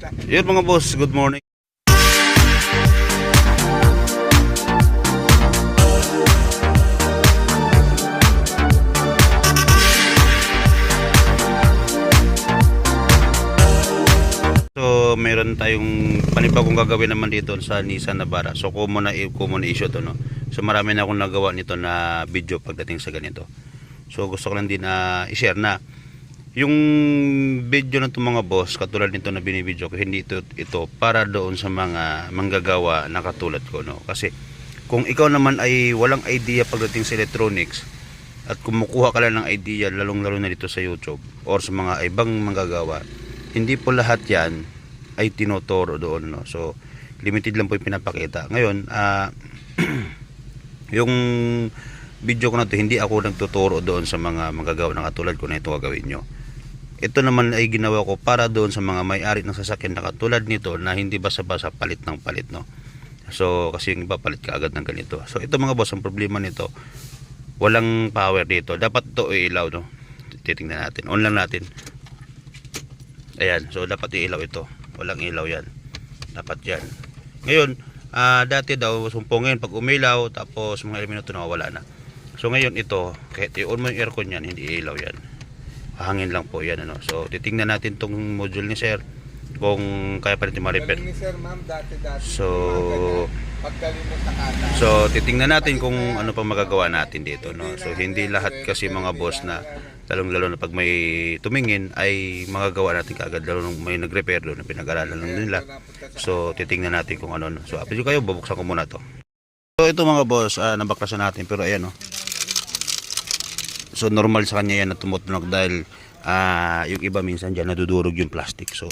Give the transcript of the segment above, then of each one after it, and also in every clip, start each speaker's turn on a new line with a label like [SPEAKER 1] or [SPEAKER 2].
[SPEAKER 1] Yun mga boss, good morning. So, meron tayong panibagong gagawin naman dito sa Nissan Navara. So, common na, common issue to, no? So, marami na akong nagawa nito na video pagdating sa ganito. So, gusto ko lang din na i-share na yung video ng mga boss, katulad nito na binibideo ko, hindi ito, ito para doon sa mga manggagawa na katulad ko, no? Kasi, kung ikaw naman ay walang idea pagdating sa electronics, at kumukuha ka lang ng idea, lalong-lalo na dito sa YouTube, or sa mga ibang manggagawa, hindi po lahat yan ay tinotoro doon no? So limited lang po yung pinapakita. Ngayon ah yung video ko na to hindi ako nagtuturo doon sa mga magagawa na katulad ko na ito gagawin nyo ito naman ay ginawa ko para doon sa mga may-ari ng sasakyan na katulad nito na hindi basta-basta palit ng palit no so kasi yung iba palit ka agad ng ganito so ito mga boss ang problema nito walang power dito dapat ito ilaw no titingnan natin on lang natin Ayan, so dapat ilaw ito. Walang ilaw yan. Dapat yan. Ngayon, ah, dati daw sumpungin pag umilaw tapos mga ilang minuto nawawala na. So ngayon ito, kahit i-on mo yung aircon yan, hindi ilaw yan. Hangin lang po yan. Ano. So titingnan natin tong module ni sir kung kaya pa natin ma-repair. So. So titingnan natin kung ano pa magagawa natin dito. No? So hindi lahat kasi mga boss na lalong lalo na pag may tumingin ay magagawa natin kaagad lalo nung may nag-repair doon na pinag-aralan lang nila. So titingnan natin kung ano. no. So apil kayo, bubuksan ko muna to. So ito mga boss, ah, nabaklasan natin pero ayan oh. So normal sa kanya yan na tumutunog dahil ah, yung iba minsan dyan nadudurog yung plastic. So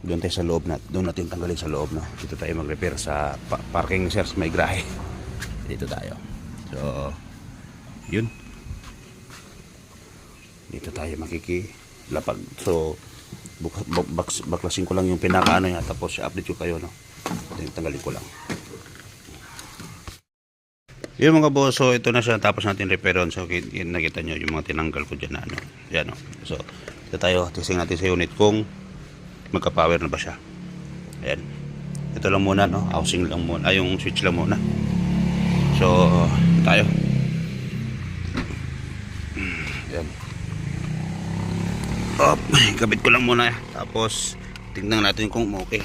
[SPEAKER 1] doon tayo sa loob na doon natin tanggalin sa loob no. Dito tayo mag-repair sa pa- parking sir may grahe. Dito tayo. So yun. Dito tayo makikilapag. So bak- baks- baklasin ko lang yung pinakaano niya tapos i-update ko kayo no. Tanggalin ko lang. Yun mga boss, so ito na siya tapos natin repairon. So ki- ki- nakita nyo yung mga tinanggal ko dyan na ano. Yan o. So ito tayo, testing natin sa unit kung magka-power na ba siya. Ayan. Ito lang muna no, housing lang muna, ay yung switch lang muna. So tayo. Yan. Op, kabit ko lang muna. Tapos tingnan natin kung okay.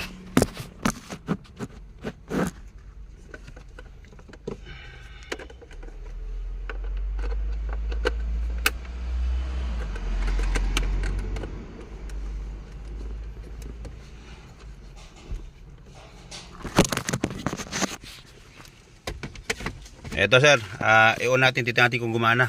[SPEAKER 1] Eto sir, ah i-on natin, titingnan natin kung gumana.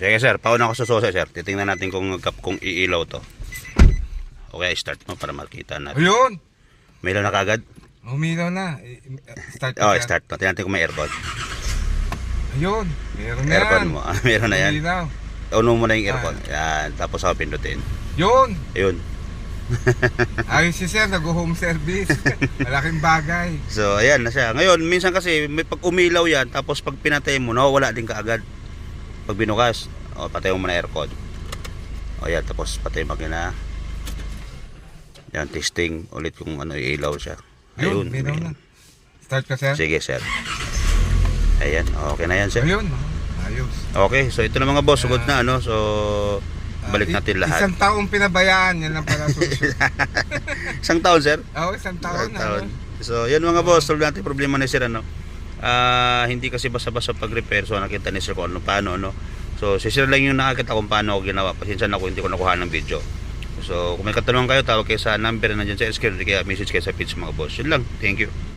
[SPEAKER 1] Sige sir, pauna ako sa susi sir. Titingnan natin kung kung iilaw to. Okay, start mo para makita natin.
[SPEAKER 2] Ayun!
[SPEAKER 1] May ilaw na kagad?
[SPEAKER 2] Umilaw na. Start
[SPEAKER 1] Oh, start mo. Tingnan natin kung may aircon.
[SPEAKER 2] Ayun! Meron na
[SPEAKER 1] Aircon
[SPEAKER 2] yan.
[SPEAKER 1] mo. Meron na yan.
[SPEAKER 2] Umilaw.
[SPEAKER 1] Uno mo na yung aircon. Yan. Tapos ako pindutin.
[SPEAKER 2] Yun!
[SPEAKER 1] Ayun.
[SPEAKER 2] Ayos si Sir, nag-home service. Malaking bagay.
[SPEAKER 1] So, ayan na siya. Ngayon, minsan kasi, may pag umilaw yan, tapos pag pinatay mo, nawawala din kaagad. Pag binukas, o, patay mo muna aircon. O, yan, tapos patay makina. Yan, testing ulit kung ano, ilaw siya.
[SPEAKER 2] Ayun,
[SPEAKER 1] Ayun.
[SPEAKER 2] na. Start ka, Sir?
[SPEAKER 1] Sige, sir. Ayan, okay na yan, sir.
[SPEAKER 2] Ayun. Ayos.
[SPEAKER 1] Okay, so ito na mga boss, sugod na, ano. So, balik
[SPEAKER 2] Ah,
[SPEAKER 1] natin
[SPEAKER 2] i-
[SPEAKER 1] lahat.
[SPEAKER 2] Isang taong pinabayaan, yan lang pala susunod.
[SPEAKER 1] Isang taon, sir?
[SPEAKER 2] Oo, isang taon.
[SPEAKER 1] Isang taon.
[SPEAKER 2] Ano?
[SPEAKER 1] So, yan mga boss, solve natin problema ni sir ano. Ah, hindi kasi basta-basta pag-repair so nakita ni sir kung ano paano no. So, si sir lang yung nakakita kung paano ako ginawa. Pasensya na ako hindi ko nakuha ng video. So, kung may katanungan kayo, tawag kayo sa number na nandiyan sa screen, kaya message kayo sa page mga boss. Yun lang. Thank you.